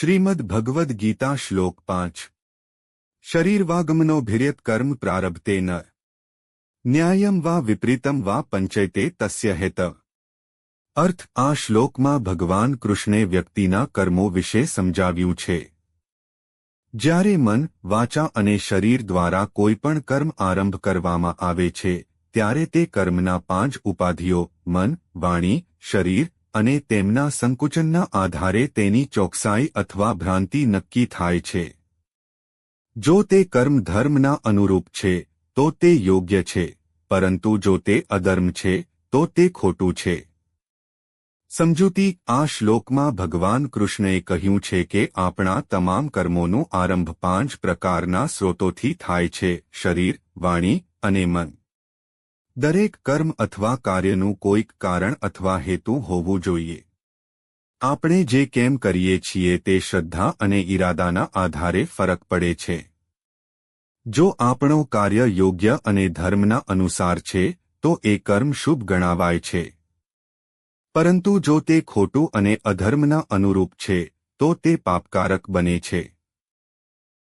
શ્રીમદ ભગવદ્ ગીતા શ્લોક પાંચ. શરીરવાગમનો ભિર્યત કર્મ પ્રારબ્ધે ન. ન્યાયમ વા વિપરીતમ વા પંચયતે તસ્ય હેત. અર્થ, આ શ્લોકમાં ભગવાન કૃષ્ણે વ્યક્તિના કર્મો વિશે સમજાવ્યું છે. જ્યારે મન, વાચા અને શરીર દ્વારા કોઈપણ કર્મ આરંભ કરવામાં આવે છે, ત્યારે તે કર્મના પાંચ ઉપાધિઓ, મન, વાણી, શરીર અને તેમના સંકુચનના આધારે તેની ચોકસાઈ અથવા ભ્રાંતિ નક્કી થાય છે. જો તે કર્મ ધર્મના અનુરૂપ છે, તો તે યોગ્ય છે, પરંતુ જો તે અધર્મ છે, તો તે ખોટું છે. સમજૂતી, આ શ્લોકમાં ભગવાન કૃષ્ણએ કહ્યું છે કે આપણા તમામ કર્મોનો આરંભ પાંચ પ્રકારના સ્રોતોથી થાય છે, શરીર, વાણી અને મન. દરેક કર્મ અથવા કાર્યનું કોઈક કારણ અથવા હેતુ હોવું જોઈએ. આપણે જે કેમ કરીએ છીએ તે શ્રદ્ધા અને ઈરાદાના આધારે ફરક પડે છે. જો આપણો કાર્ય યોગ્ય અને ધર્મના અનુસાર છે, તો એ કર્મ શુભ ગણાવાય છે. પરંતુ જો તે ખોટું અને અધર્મના અનુરૂપ છે, તો તે પાપકારક બને છે.